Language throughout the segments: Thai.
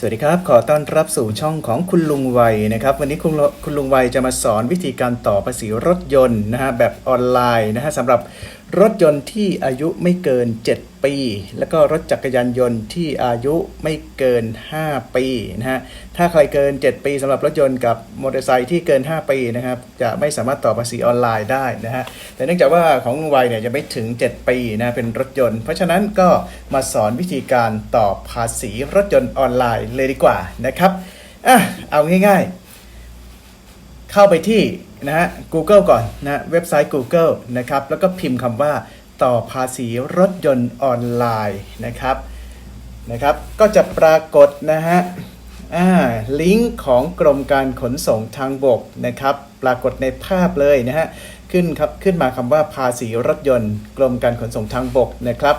สวัสดีครับ ขอต้อนรับสู่ช่องของคุณลุงไวยนะครับ วันนี้คุณลุคุณลุงวัยจะมาสอนวิธีการต่อภาษีรถยนต์นะฮะแบบออนไลน์นะฮะสำหรับรถยนต์ที่อายุไม่เกิน 7 ปี แล้วก็รถจักรยานยนต์ที่อายุไม่เกิน 5 ปีนะฮะ ถ้าใครเกิน 7 ปีสำหรับรถยนต์กับมอเตอร์ไซค์ที่เกิน 5 ปีนะครับ จะไม่สามารถต่อภาษีออนไลน์ได้นะฮะ แต่เนื่องจากว่าของลุงวัยเนี่ยจะไม่ถึง 7 ปีนะ เป็นรถยนต์ เพราะฉะนั้นก็มาสอนวิธีการต่อภาษีรถยนต์ออนไลน์เลยดีกว่านะครับ อะ เอาง่ายๆ เข้าไปที่ นะฮะ Google ก่อนนะเว็บไซต์ Google นะครับ แล้วก็พิมพ์คำว่าต่อภาษีรถยนต์ออนไลน์นะครับนะครับ ก็จะปรากฏนะฮะอ่าลิงก์ของกรมการขนส่งทางบกนะครับ ปรากฏในภาพเลยนะฮะขึ้นครับขึ้นมาคำว่าภาษีรถยนต์ กรมการขนส่งทางบกนะครับ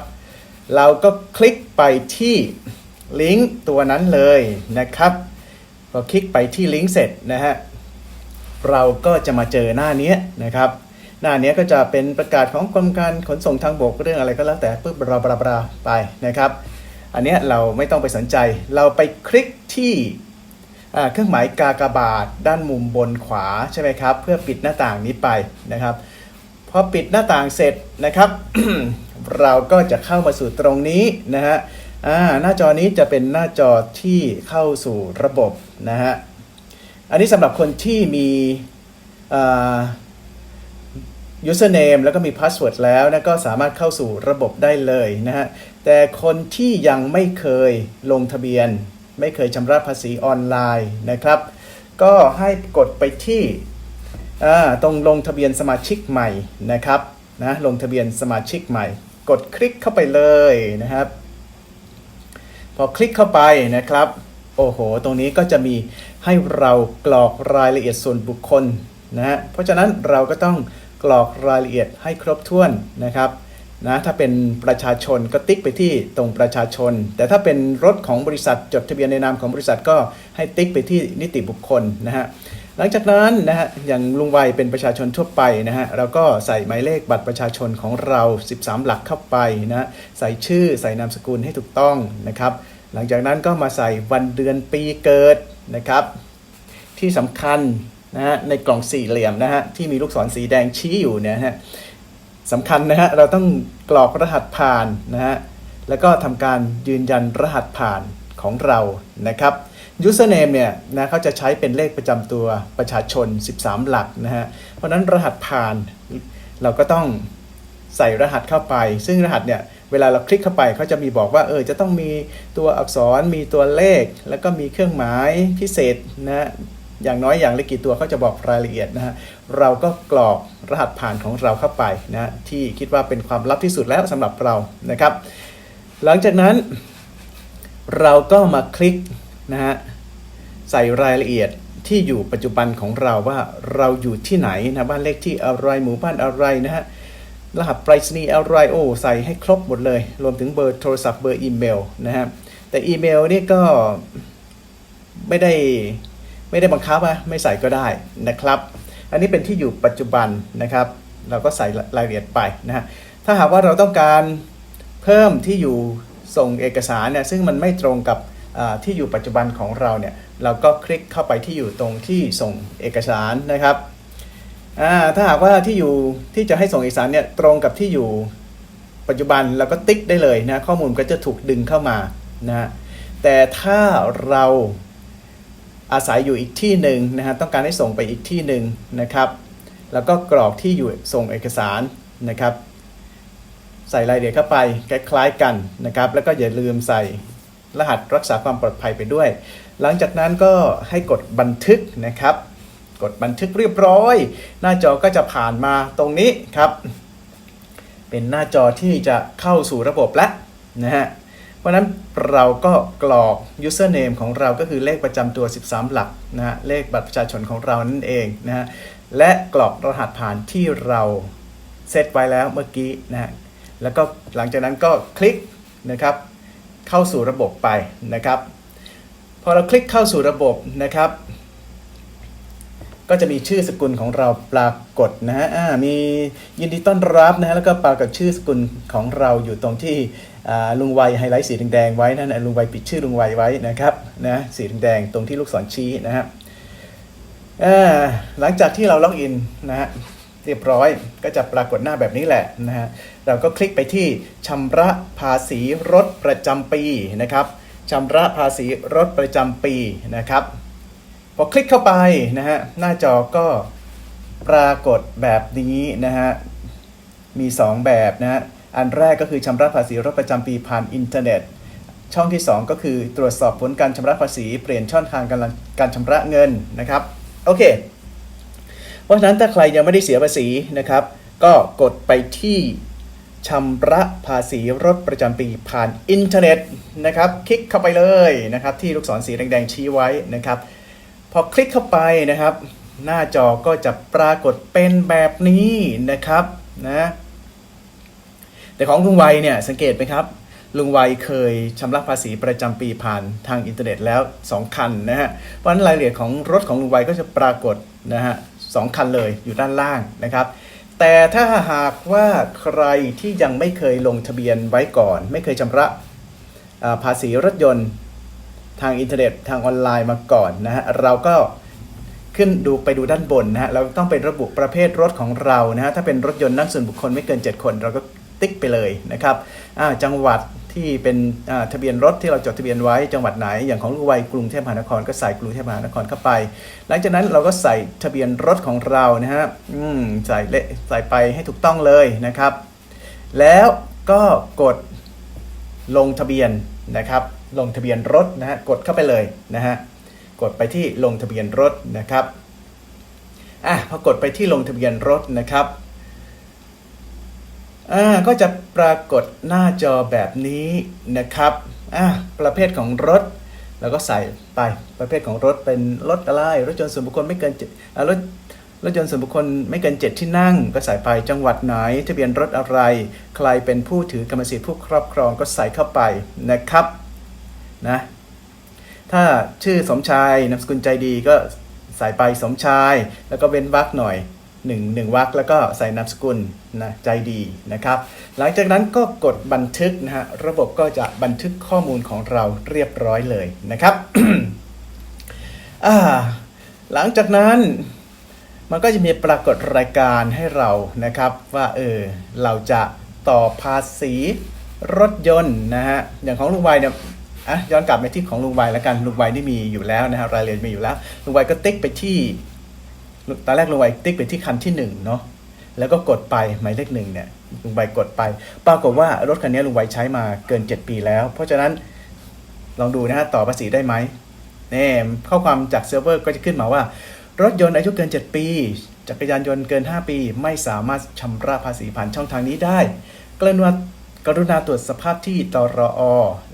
เราก็คลิกไปที่ลิงก์ตัวนั้นเลยนะครับพอคลิกไปที่ลิงก์เสร็จนะฮะ เราก็จะมาเจอหน้านี้นะครับหน้านี้ก็จะเป็นประกาศของกรมการขนส่งทางบกเรื่องอะไรก็แล้วแต่ปุ๊บบราบราบราไปนะครับ อันนี้เราไม่ต้องไปสนใจ เราไปคลิกที่เครื่องหมายกากบาทด้านมุมบนขวาใช่ไหมครับ เพื่อปิดหน้าต่างนี้ไปนะครับพอปิดหน้าต่างเสร็จนะครับ เราก็จะเข้ามาสู่ตรงนี้นะฮะหน้าจอนี้จะเป็นหน้าจอที่เข้าสู่ระบบนะฮะ อันนี้สำหรับคนที่มี username แล้วก็มี password แล้วนะก็สามารถเข้าสู่ระบบได้เลยนะฮะ แต่คนที่ยังไม่เคยลงทะเบียน ไม่เคยชำระภาษีออนไลน์นะครับ ก็ให้กดไปที่ตรงลงทะเบียนสมาชิกใหม่นะครับนะลงทะเบียนสมาชิกใหม่ กดคลิกเข้าไปเลยนะครับ พอคลิกเข้าไปนะครับ โอ้โห ตรงนี้ก็จะมีให้เรากรอกรายละเอียดส่วนบุคคลนะฮะ เพราะฉะนั้นเราก็ต้องกรอกรายละเอียดให้ครบถ้วนนะครับนะถ้าเป็นประชาชนก็ติ๊กไปที่ตรงประชาชน แต่ถ้าเป็นรถของบริษัทจดทะเบียนในนามของบริษัทก็ให้ติ๊กไปที่นิติบุคคลนะฮะหลังจากนั้นนะฮะอย่างลุงวัยเป็นประชาชนทั่วไปนะฮะเราก็ใส่หมายเลขบัตรประชาชนของเรา 13 หลักเข้าไปนะฮะใส่ชื่อใส่นามสกุลให้ถูกต้องนะครับ หลังจากนั้นก็มาใส่วันเดือนปีเกิดนะครับ ที่สำคัญนะฮะในกล่องสี่เหลี่ยมนะฮะที่มีลูกศรสีแดงชี้อยู่เนี่ยฮะสำคัญนะฮะเราต้องกรอกรหัสผ่านนะฮะแล้วก็ทำการยืนยันรหัสผ่านของเรานะครับ username เนี่ยนะเขาจะใช้เป็นเลขประจำตัวประชาชน 13 หลักนะฮะเพราะนั้นรหัสผ่านเราก็ต้องใส่รหัสเข้าไป ซึ่งรหัสเนี่ย เวลาเราคลิกเข้าไปเขาจะมีบอกว่าเออจะต้องมีตัวอักษรมีตัวเลข แล้วก็มีเครื่องหมายพิเศษนะอย่างน้อยอย่างละกี่ตัวเขาจะบอกรายละเอียดนะฮะเราก็กรอกรหัสผ่านของเราเข้าไปนะที่คิดว่าเป็นความลับที่สุดแล้วสำหรับเรานะครับ หลังจากนั้น เราก็มาคลิกนะฮะใส่รายละเอียดที่อยู่ปัจจุบันของเราว่าเราอยู่ที่ไหนนะบ้านเลขที่อะไรหมู่บ้านอะไรนะฮะ รหัสไปรษณีย์อะไรโอใส่ให้ครบหมดเลย รวมถึงเบอร์โทรศัพท์เบอร์อีเมลนะฮะแต่อีเมลนี่ก็ไม่ได้ไม่ได้บังคับอะไม่ใส่ก็ได้นะครับ อันนี้เป็นที่อยู่ปัจจุบันนะครับ เราก็ใส่รายละเอียดไปนะฮะถ้าหากว่าเราต้องการเพิ่มที่อยู่ส่งเอกสารเนี่ยซึ่งมันไม่ตรงกับที่อยู่ปัจจุบันของเราเนี่ยเราก็คลิกเข้าไปที่อยู่ตรงที่ส่งเอกสารนะครับ อ่าถ้าหากว่าที่อยู่ที่จะให้ส่งเอกสารเนี่ยตรงกับที่อยู่ปัจจุบันเราก็ติ๊กได้เลยนะข้อมูลก็จะถูกดึงเข้ามานะแต่ถ้าเราอาศัยอยู่อีกที่หนึ่งนะฮะต้องการให้ส่งไปอีกที่หนึ่งนะครับ แล้วก็กรอกที่อยู่ส่งเอกสารนะครับ ใส่รายละเอียดเข้าไปคล้ายๆกันนะครับ แล้วก็อย่าลืมใส่รหัสรักษาความปลอดภัยไปด้วย หลังจากนั้นก็ให้กดบันทึกนะครับ กดบันทึกเรียบร้อย หน้าจอก็จะผ่านมาตรงนี้ครับ เป็นหน้าจอที่จะเข้าสู่ระบบแล้วนะฮะเพราะนั้นเราก็กรอก username ของเราก็คือเลขประจำตัว 13 หลักนะฮะเลขบัตรประชาชนของเรานั่นเองนะฮะและกรอกรหัสผ่านที่เราเซตไว้แล้วเมื่อกี้นะฮะแล้วก็หลังจากนั้นก็คลิกนะครับเข้าสู่ระบบไปนะครับ พอเราคลิกเข้าสู่ระบบนะครับ ก็จะมีชื่อสกุลของเราปรากฏนะฮะมียินดีต้อนรับนะฮะแล้วก็ปรากฏชื่อสกุลของเราอยู่ตรงที่ลุงไวไฮไลท์สีแดงๆไว้นั่นะลุงไวปิดชื่อลุงไวไว้นะครับนะสีแดงๆตรงที่ลูกศรชี้นะฮะหลังจากที่เราล็อกอินนะฮะเรียบร้อยก็จะปรากฏหน้าแบบนี้แหละนะฮะเราก็คลิกไปที่ชำระภาษีรถประจำปีนะครับชำระภาษีรถประจำปีนะครับ พอคลิกเข้าไปนะฮะหน้าจอก็ปรากฏแบบนี้นะฮะมี 2 แบบนะฮะอันแรกก็คือชำระภาษีรถประจำปีผ่านอินเทอร์เน็ต ช่องที่ 2 ก็คือตรวจสอบผลการชำระภาษีเปลี่ยนช่องทางการการชำระเงินนะครับโอเค เพราะฉะนั้นถ้าใครยังไม่ได้เสียภาษีนะครับ ก็กดไปที่ชำระภาษีรถประจำปีผ่านอินเทอร์เน็ตนะครับ คลิกเข้าไปเลยนะครับ ที่ลูกศรสีแดงๆชี้ไว้นะครับ อคลิกเข้าไปนะครับ หน้าจอก็จะปรากฏเป็นแบบนี้นะครับนะแต่ของลุงไวเนี่ยสังเกตไหมครับ ลุงไวเคยชำระภาษีประจำปีผ่านทางอินเทอร์เน็ตแล้ว 2 คันนะฮะเพราะฉะนั้นรายละเอียดของรถของลุงไวก็จะปรากฏนะฮะสองคันเลยอยู่ด้านล่างนะครับ แต่ถ้าหากว่าใครที่ยังไม่เคยลงทะเบียนไว้ก่อน ไม่เคยชำระภาษีรถยนต์ ทางอินเทอร์เน็ตทางออนไลน์มาก่อนนะฮะเราก็ขึ้นดูไปดูด้านบนนะฮะเราต้องเป็นระบุประเภทรถของเรานะฮะถ้าเป็นรถยนต์นั่งส่วนบุคคลไม่เกิน 7 คน เราก็ติ๊กไปเลยนะครับจังหวัดที่เป็นทะเบียนรถที่เราจดทะเบียนไว้จังหวัดไหน อย่างของลูกวัยกรุงเทพมหานครก็ใส่กรุงเทพมหานครเข้าไป หลังจากนั้นเราก็ใส่ทะเบียนรถของเรานะฮะใส่เลใส่ไปให้ถูกต้องเลยนะครับ แล้วก็กดลงทะเบียนนะครับ ลงทะเบียนรถนะฮะกดเข้าไปเลยนะฮะกดไปที่ลงทะเบียนรถนะครับอะพอกดไปที่ลงทะเบียนรถนะครับอ่าก็จะปรากฏหน้าจอแบบนี้นะครับอะประเภทของรถเราก็ใส่ไปประเภทของรถเป็นรถอะไรรถยนต์ส่วนบุคคลไม่เกินเจ็ดรถรถยนต์ส่วนบุคคลไม่เกิน 7 ที่นั่ง ก็ใส่ไปจังหวัดไหน ทะเบียนรถอะไร ใครเป็นผู้ถือกรรมสิทธิ์ผู้ครอบครองก็ใส่เข้าไปนะครับ นะถ้าชื่อสมชายนามสกุลใจดีก็ใส่ไปสมชาย แล้วก็เว้นวรรคหน่อยหนึ่งหนึ่งวรรคแล้วก็ใส่นามสกุลนะใจดีนะครับ หลังจากนั้นก็กดบันทึกนะฮะระบบก็จะบันทึกข้อมูลของเราเรียบร้อยเลยนะครับหลังจากนั้นมันก็จะมีปรากฏรายการให้เรานะครับ ว่าเออเราจะต่อภาษีรถยนต์นะฮะอย่างของลุงไวเนี่ย อะย้อนกลับไปที่ของลุงไวแล้วกันลุงไวนี่มีอยู่แล้วนะฮะรายละเอียดมีอยู่แล้ว ลุงไวก็ติ๊กไปที่ตอนแรกลุงไวติ๊กไปที่คันที่หนึ่งเนาะแล้วก็กดไปหมายเลขหนึ่งเนี่ยลุงไวกดไป ปรากฏว่ารถคันนี้ลุงไวใช้มาเกิน 7 ปีแล้ว เพราะฉะนั้นลองดูนะฮะต่อภาษีได้ไหมเนี่ยข้อความจากเซิร์ฟเวอร์ก็จะขึ้นมาว่า รถยนต์อายุเกิน 7 ปี จักรยานยนต์เกิน 5 ปี ไม่สามารถชำระภาษีผ่านช่องทางนี้ได้กรุณา กรุณาตรวจสภาพที่ตรอ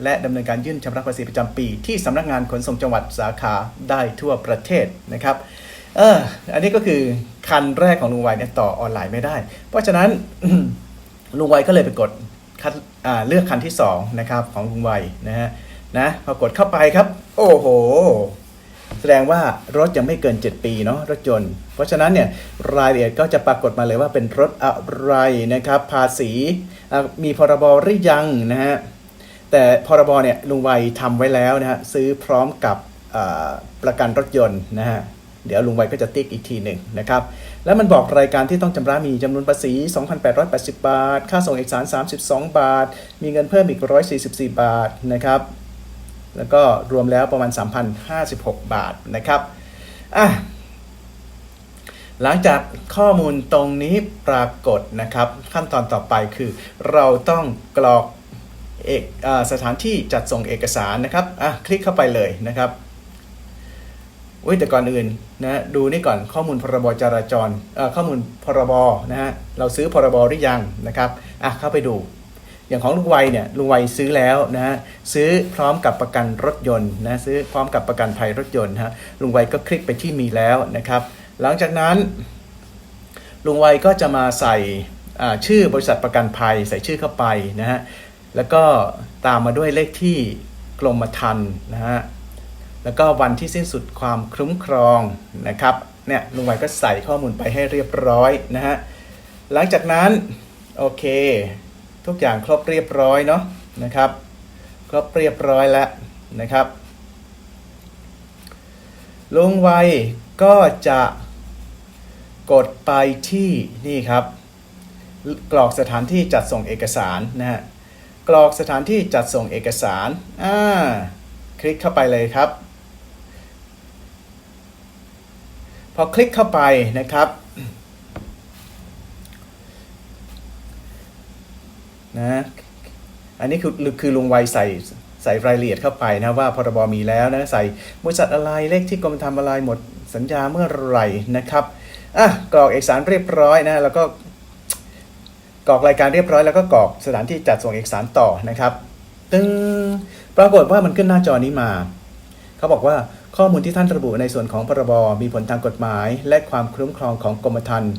และดำเนินการยื่นชำระภาษีประจำปี ที่สำนักงานขนส่งจังหวัดสาขาได้ทั่วประเทศนะครับเอออันนี้ก็คือคันแรกของลุงไวเนี่ยต่อออนไลน์ไม่ได้ เพราะฉะนั้นลุงไวก็เลยไปกดคัดเลือกคันที่2นะครับของลุงไวนะฮะนะพอกดเข้าไปครับ โอ้โห แสดงว่ารถยังไม่เกิน 7 ปีเนาะรถยนต์ เพราะฉะนั้นเนี่ยรายละเอียดก็จะปรากฏมาเลยว่าเป็นรถอะไรนะครับ ภาษีมีพรบหรือยังนะฮะแต่พรบเนี่ยลุงไวทำไว้แล้วนะฮะซื้อพร้อมกับประกันรถยนต์นะฮะเดี๋ยวลุงไวก็จะติ๊กอีกทีหนึ่งนะครับ แล้วมันบอกรายการที่ต้องชำระมีจำนวนภาษี 2,880 บาท ค่าส่งเอกสาร 32 บาท มีเงินเพิ่มอีก 144 บาทนะครับ แล้วก็รวมแล้วประมาณ 3,056 บาทนะครับอะหลังจากข้อมูลตรงนี้ปรากฏนะครับ ขั้นตอนต่อไปคือ เราต้องกรอกเอกอสถานที่จัดส่งเอกสารนะครับอะคลิกเข้าไปเลยนะครับอุ้ยแต่ก่อนอื่นนะดูนี่ก่อนข้อมูลพรบจราจรข้อมูลพรบนะฮะเราซื้อพรบหรือยังนะครับอะเข้าไปดู อย่างของลุงไวเนี่ยลุงไวซื้อแล้วนะฮะซื้อพร้อมกับประกันรถยนต์นะซื้อพร้อมกับประกันภัยรถยนต์ฮะลุงไวก็คลิกไปที่มีแล้วนะครับ หลังจากนั้น ลุงไวก็จะมาใส่ชื่อบริษัทประกันภัยใส่ชื่อเข้าไปนะฮะแล้วก็ตามมาด้วยเลขที่กรมธรรม์นะฮะแล้วก็วันที่สิ้นสุดความคุ้มครองนะครับเนี่ยลุงไวก็ใส่ข้อมูลไปให้เรียบร้อยนะฮะหลังจากนั้นโอเค ทุกอย่างครบเรียบร้อยเนาะนะครับ ครบเรียบร้อยแล้วนะครับ ลุงไวก็จะกดไปที่นี่ครับ กรอกสถานที่จัดส่งเอกสารนะฮะกรอกสถานที่จัดส่งเอกสารอ่าคลิกเข้าไปเลยครับ พอคลิกเข้าไปนะครับ นะอันนี้คือคือลุงไวใส่ใส่รายละเอียดเข้าไปนะว่าพรบมีแล้วนะใส่บริษัทอะไรเลขที่กรมธรรม์อะไรหมดสัญญาเมื่อไหร่นะครับอะกรอกเอกสารเรียบร้อยนะแล้วก็กรอกรายการเรียบร้อยแล้วก็กรอกสถานที่จัดส่งเอกสารต่อนะครับตึงปรากฏว่ามันขึ้นหน้าจอนี้มา เขาบอกว่าข้อมูลที่ท่านระบุในส่วนของพรบมีผลทางกฎหมาย และความคุ้มครองของกรมธรรม์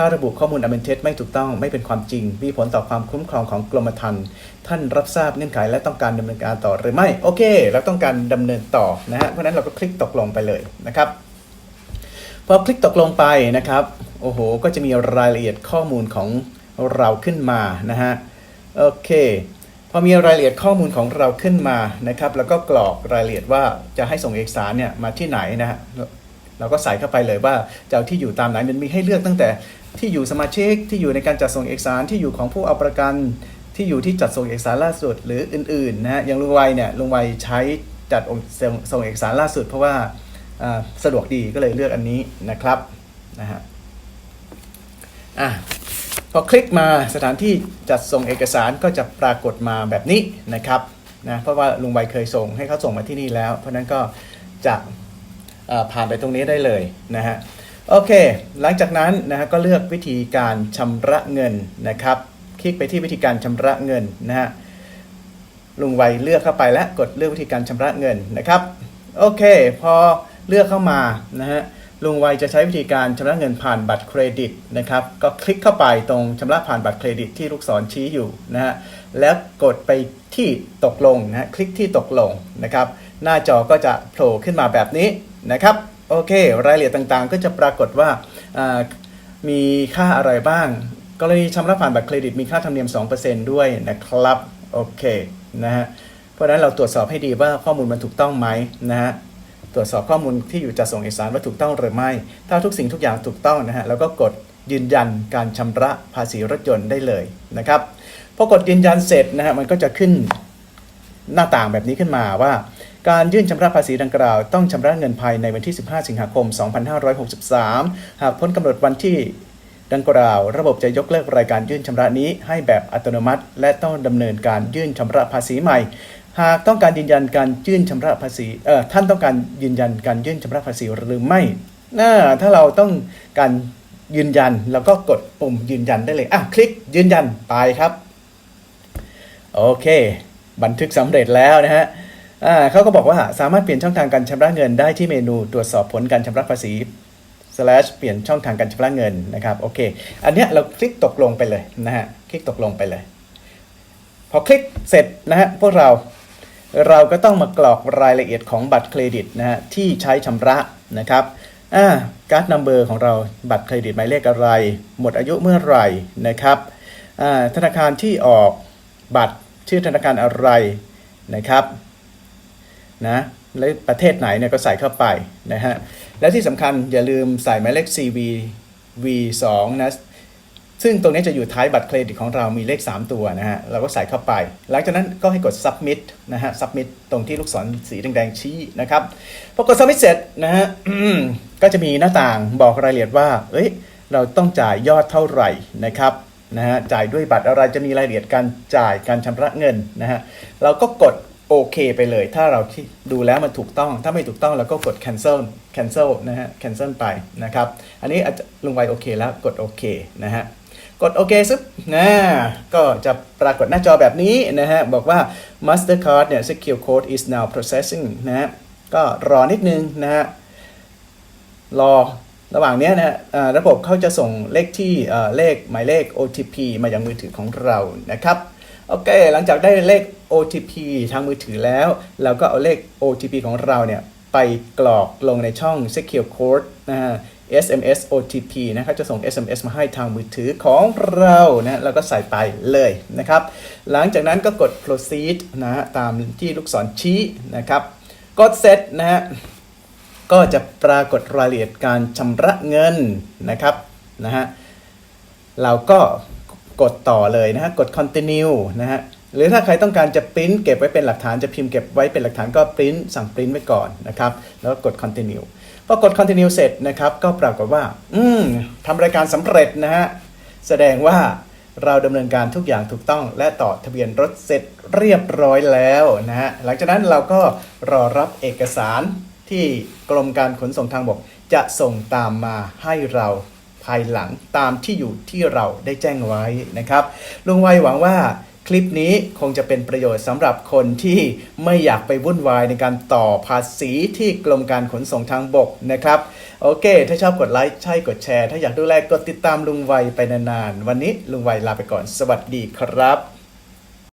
ถ้าระบุข้อมูลอันเป็นเท็จไม่ถูกต้องไม่เป็นความจริง มีผลต่อความคุ้มครองของกรมธรรม์ท่านรับทราบเงื่อนไขและต้องการดำเนินการต่อหรือไม่ โอเค เราต้องการดำเนินต่อนะฮะเพราะฉะนั้นเราก็คลิกตกลงไปเลยนะครับพอคลิกตกลงไปนะครับโอ้โห ก็จะมีรายละเอียดข้อมูลของเราขึ้นมานะฮะโอเคพอมีรายละเอียดข้อมูลของเราขึ้นมานะครับ แล้วก็กรอกรายละเอียดว่าจะให้ส่งเอกสารเนี่ยมาที่ไหนนะฮะเราก็ใส่เข้าไปเลยว่าจะเอาที่อยู่ตามไหนมันมีให้เลือกตั้งแต่ ที่อยู่สมาชิกที่อยู่ในการจัดส่งเอกสารที่อยู่ของผู้เอาประกัน ที่อยู่ที่จัดส่งเอกสารล่าสุดหรืออื่นๆนะอย่างลุงไวเนี่ยลุงไวใช้จัดส่งเอกสารล่าสุด เพราะว่าสะดวกดีก็เลยเลือกอันนี้นะครับนะฮะอะพอคลิกมาสถานที่จัดส่งเอกสารก็จะปรากฏมาแบบนี้นะครับนะเพราะว่าลุงไวเคยส่งให้เขาส่งมาที่นี่แล้ว เพราะนั้นก็จะผ่านไปตรงนี้ได้เลยนะฮะ โอเค หลังจากนั้นนะฮะก็เลือกวิธีการชำระเงินนะครับ คลิกไปที่วิธีการชำระเงินนะฮะลุงไวเลือกเข้าไปแล้วกดเลือกวิธีการชำระเงินนะครับโอเค พอเลือกเข้ามานะฮะลุงไวจะใช้วิธีการชำระเงินผ่านบัตรเครดิตนะครับ ก็คลิกเข้าไปตรงชำระผ่านบัตรเครดิตที่ลูกศรชี้อยู่นะฮะแล้วกดไปที่ตกลงนะฮะคลิกที่ตกลงนะครับ หน้าจอก็จะโผล่ขึ้นมาแบบนี้นะครับ โอเค รายละเอียดต่างๆ ก็จะปรากฏว่ามีค่าอะไรบ้าง กรณีชำระผ่านบัตรเครดิตมีค่าธรรมเนียม 2%ด้วยนะครับ โอเคนะฮะ เพราะฉะนั้นเราตรวจสอบให้ดีว่าข้อมูลมันถูกต้องไหมนะฮะ ตรวจสอบข้อมูลที่อยู่จะส่งเอกสารว่าถูกต้องหรือไม่ ถ้าทุกสิ่งทุกอย่างถูกต้องนะฮะ แล้วก็กดยืนยันการชำระภาษีรถยนต์ได้เลยนะครับ พอกดยืนยันเสร็จนะฮะ มันก็จะขึ้นหน้าต่างแบบนี้ขึ้นมาว่า การยื่นชำระภาษีดังกล่าว ต้องชำระเงินภายในวันที่ 15 สิงหาคม 2563 หากพ้นกำหนดวันที่ดังกล่าว ระบบจะยกเลิกรายการยื่นชำระนี้ให้แบบอัตโนมัติ และต้องดำเนินการยื่นชำระภาษีใหม่ หากต้องการยืนยันการยื่นชำระภาษีเอ่อท่านต้องการยืนยันการยื่นชำระภาษีหรือไม่น่าถ้าเราต้องการยืนยันเราก็กดปุ่มยืนยันได้เลยอะคลิกยืนยันไปครับ โอเค บันทึกสำเร็จแล้วนะฮะ อ่าเขาก็บอกว่าสามารถเปลี่ยนช่องทางการชำระเงินได้ที่เมนูตรวจสอบผลการชำระภาษี slash เปลี่ยนช่องทางการชำระเงินนะครับโอเคอันเนี้ยเราคลิกตกลงไปเลยนะฮะคลิกตกลงไปเลย พอคลิกเสร็จนะฮะพวกเราเราก็ต้องมากรอกรายละเอียดของบัตรเครดิตนะฮะที่ใช้ชำระนะครับอ่าการ์ดนัมเบอร์ของเราบัตรเครดิตหมายเลขอะไร หมดอายุเมื่อไหร่นะครับอ่าธนาคารที่ออกบัตรชื่อธนาคารอะไรนะครับ นะและประเทศไหนเนี่ยก็ใส่เข้าไปนะฮะและที่สำคัญอย่าลืมใส่หมายเลข CV V2 นะซึ่งตรงนี้จะอยู่ท้ายบัตรเครดิตของเรามีเลข 3 ตัวนะฮะ เราก็ใส่เข้าไป หลังจากนั้นก็ให้กด submit นะฮะ submit ตรงที่ลูกศรสีแดงๆชี้นะครับ พอกด submit เสร็จนะฮะ ก็จะมีหน้าต่างบอกรายละเอียดว่า เอ้ย เราต้องจ่ายยอดเท่าไหร่นะครับ นะฮะ จ่ายด้วยบัตรอะไรจะมีรายละเอียดการจ่ายการชำระเงินนะฮะ เราก็กด โอเคไปเลย ถ้าเราดูแล้วมันถูกต้อง ถ้าไม่ถูกต้องเราก็กด cancel cancel นะฮะ cancel ไปนะครับ อันนี้ลุงไวโอเคแล้วกดโอเคนะฮะ กดโอเคซึบนะก็จะปรากฏหน้าจอแบบนี้นะฮะ บอกว่า Mastercard เนี่ย secure code is now processing นะฮะ ก็รอนิดนึงนะฮะ รอระหว่างเนี้ยนะฮะอ่าระบบเขาจะส่งเลขที่เอ่อเลขหมายเลข OTP มายังมือถือของเรานะครับ โอเค หลังจากได้เลข OTP ทางมือถือแล้ว เราก็เอาเลข OTP ของเราเนี่ยไปกรอกลงในช่อง Secure Code นะฮะ SMS OTP นะครับจะส่ง SMS มาให้ทางมือถือของเรานะแล้วก็ใส่ไปเลยนะครับ หลังจากนั้นก็กด proceed นะฮะตามที่ลูกศรชี้นะครับ กด set นะฮะก็จะปรากฏรายละเอียดการชำระเงินนะครับนะฮะเราก็ กดต่อเลยนะฮะกด continue นะฮะหรือถ้าใครต้องการจะปริ้นเก็บไว้เป็นหลักฐานจะพิมพ์เก็บไว้เป็นหลักฐานก็ปริ้นสั่งปริ้นไว้ก่อนนะครับ แล้วกด continue พอกด continue เสร็จนะครับ ก็ปรากฏว่า อืมทำรายการสำเร็จนะฮะ แสดงว่าเราดำเนินการทุกอย่างถูกต้อง และต่อทะเบียนรถเสร็จเรียบร้อยแล้วนะฮะ หลังจากนั้นเราก็รอรับเอกสารที่กรมการขนส่งทางบกจะส่งตามมาให้เรา ภายหลังตามที่อยู่ที่เราได้แจ้งไว้นะครับ ลุงไวหวังว่าคลิปนี้คงจะเป็นประโยชน์สำหรับคนที่ไม่อยากไปวุ่นวายในการต่อภาษีที่กรมการขนส่งทางบกนะครับ โอเค ถ้าชอบกดไลค์ใช่กดแชร์ ถ้าอยากดูแลกดติดตามลุงไวไปนานๆ วันนี้ลุงไวลาไปก่อน สวัสดีครับ